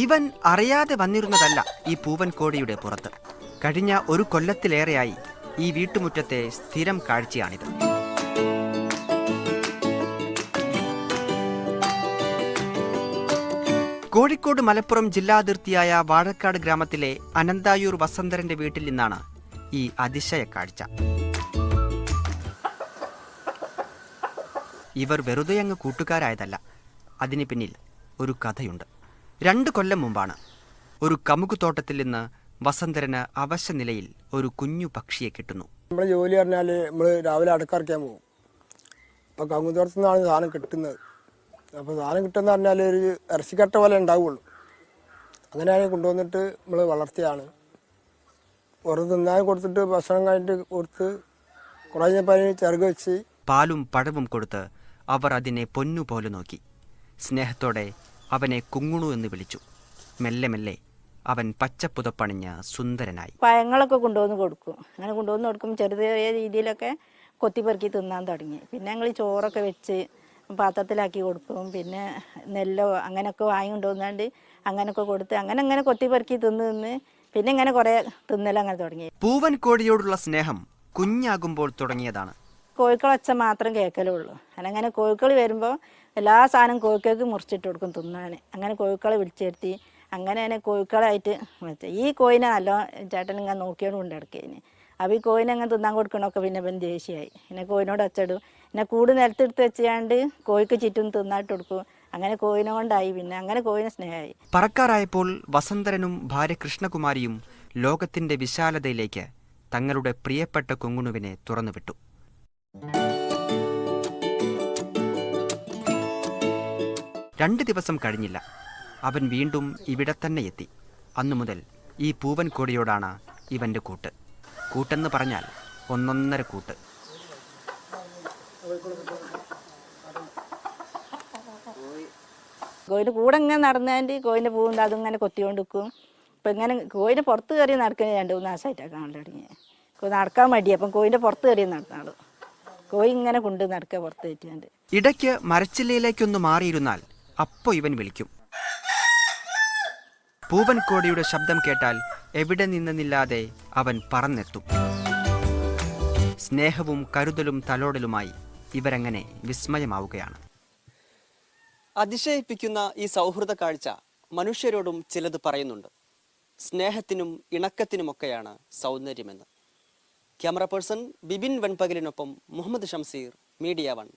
ഇവൻ അറിയാതെ വന്നിരുന്നതല്ല ഈ പൂവൻ കോടിയുടെ പുറത്ത്. കഴിഞ്ഞ ഒരു കൊല്ലത്തിലേറെയായി ഈ വീട്ടുമുറ്റത്തെ സ്ഥിരം കാഴ്ചയാണിത്. കോഴിക്കോട് മലപ്പുറം ജില്ലാതിർത്തിയായ വാഴക്കാട് ഗ്രാമത്തിലെ അനന്തായൂർ വസന്തരന്റെ വീട്ടിൽ നിന്നാണ് ഈ അതിശയ കാഴ്ച. ഇവർ വെറുതെ അങ്ങ് കൂട്ടുകാരായതല്ല. അതിന് പിന്നിൽ ഒരു കഥയുണ്ട്. രണ്ട് കൊല്ലം മുമ്പാണ് ഒരു കമുകുതോട്ടത്തിൽ നിന്ന് വസന്തരന് അവശ നിലയിൽ ഒരു കുഞ്ഞു പക്ഷിയെ കിട്ടുന്നു. നമ്മൾ ജോലി പറഞ്ഞാൽ നമ്മൾ രാവിലെ അടുക്കറക്കാൻ പോകും. അപ്പോൾ തോട്ടത്തിൽ നിന്നാണ് സാധനം കിട്ടുന്നത്. അപ്പോൾ സാധനം കിട്ടുന്ന പറഞ്ഞാൽ ഒരു ഇറച്ചിക്കട്ട പോലെ ഉണ്ടാവുള്ളൂ. അങ്ങനെയാണ് കൊണ്ടുവന്നിട്ട് നമ്മൾ വളർത്തിയാണ് ഒരു തിന്നാൻ കൊടുത്തിട്ട് ഭക്ഷണം കഴിഞ്ഞിട്ട് കൊടുത്ത് കുറേ കഴിഞ്ഞപ്പോൾ അതിന് ചിറക് വെച്ച് പാലും പഴവും കൊടുത്ത് അവർ അതിനെ പൊന്നുപോലെ നോക്കി. സ്നേഹത്തോടെ അവനെ കുങ്ങുണു എന്ന് വിളിച്ചു. മെല്ലെ മെല്ലെ അവൻ പച്ചപ്പുതപ്പണിഞ്ഞ സുന്ദരനായി. പഴങ്ങളൊക്കെ കൊണ്ടുവന്ന് കൊടുക്കും. അങ്ങനെ കൊണ്ടുവന്ന് കൊടുക്കും ചെറിയ ചെറിയ രീതിയിലൊക്കെ കൊത്തിപ്പെറുക്കി തിന്നാൻ തുടങ്ങി. പിന്നെ ഞങ്ങൾ ചോറൊക്കെ വെച്ച് പാത്രത്തിലാക്കി കൊടുക്കും. പിന്നെ നെല്ലോ അങ്ങനെയൊക്കെ വാങ്ങി കൊണ്ടുവന്നാണ്ട് അങ്ങനെയൊക്കെ കൊടുത്ത് അങ്ങനെ അങ്ങനെ കൊത്തിപ്പെറുക്കി തിന്ന് തിന്ന് പിന്നെ ഇങ്ങനെ കുറേ തിന്നലങ്ങനെ തുടങ്ങി. പൂവൻ കോഴിയോടുള്ള സ്നേഹം കുഞ്ഞാകുമ്പോൾ തുടങ്ങിയതാണ്. കോഴിക്കളൊച്ച മാത്രം കേൾക്കലുള്ളൂ അങ്ങനെ കോഴിക്കൾ വരുമ്പോൾ എല്ലാ സാധനവും കോഴിക്കൾക്ക് മുറിച്ചിട്ട് കൊടുക്കും തിന്നാൻ. അങ്ങനെ കോഴിക്കളെ വിളിച്ചിരുത്തി. അങ്ങനെ തന്നെ കോഴിക്കളായിട്ട് ഈ കോയിനെ നല്ല ചേട്ടൻ ഇങ്ങനെ നോക്കിയോണ്ട് കൊണ്ട് കിടക്കേന് അപ്പോൾ ഈ കോയിനെ അങ്ങനെ തിന്നാൻ കൊടുക്കണമൊക്കെ പിന്നെ ഇവൻ ദേഷ്യമായി പിന്നെ കോയിനോട് അച്ചടും പിന്നെ കൂട് നിലത്തെടുത്ത് വെച്ചാണ്ട് കോഴിക്ക് ചുറ്റും തിന്നായിട്ട് കൊടുക്കും. അങ്ങനെ കോയിനെ കൊണ്ടായി. പിന്നെ അങ്ങനെ കോയിനെ സ്നേഹമായി പറക്കാറായപ്പോൾ വസന്തരനും ഭാര്യ കൃഷ്ണകുമാരിയും ലോകത്തിന്റെ വിശാലതയിലേക്ക് തങ്ങളുടെ പ്രിയപ്പെട്ട കൊങ്ങുണുവിനെ തുറന്നുവിട്ടു. രണ്ട് ദിവസം കഴിഞ്ഞില്ല. അവൻ വീണ്ടും ഇവിടെ തന്നെ എത്തി. അന്നു മുതൽ ഈ പൂവൻ കോടിയോടാണ് ഇവന്റെ കൂട്ട്. കൂട്ടെന്ന് പറഞ്ഞാൽ ഒന്നൊന്നര കൂട്ട്. കോയിന്റെ കൂടെ ഇങ്ങനെ നടന്നതിന്റെ കോയിന്റെ പൂവുണ്ട് അതിങ്ങനെ കൊത്തിക്കൊണ്ട് നിൽക്കും ഇപ്പം ഇങ്ങനെ കോയിന്റെ പുറത്ത് കയറി നടക്കുന്നത് രണ്ട് മൂന്ന് മാസമായിട്ടാണ് കാണാൻ തുടങ്ങിയത്. നടക്കാൻ മടി അപ്പം കോയിന്റെ പുറത്ത് കയറി നടന്നാളൂ കോയി ഇങ്ങനെ കൊണ്ട് നടക്കുക പുറത്ത് കയറ്റിയാണ്ട് ഇടയ്ക്ക് മരച്ചില്ലയിലേക്കൊന്ന് മാറിയിരുന്നാൽ അപ്പോ ഇവൻ വിളിക്കും. പൂവൻ കോടിയുടെ ശബ്ദം കേട്ടാൽ എവിടെ നിന്നെന്നില്ലാതെ അവൻ പറന്നെത്തും. സ്നേഹവും കരുതലും തലോടലുമായി ഇവരങ്ങനെ വിസ്മയമാവുകയാണ്. അതിശയിപ്പിക്കുന്ന ഈ സൗഹൃദ കാഴ്ച മനുഷ്യരോടും ചിലത് പറയുന്നുണ്ട്. സ്നേഹത്തിനും ഇണക്കത്തിനുമൊക്കെയാണ് സൗന്ദര്യമെന്ന്. ക്യാമറ പേഴ്സൺ ബിബിൻ വെൺപകലിനൊപ്പം മുഹമ്മദ് ഷംസീർ മീഡിയ വൺ.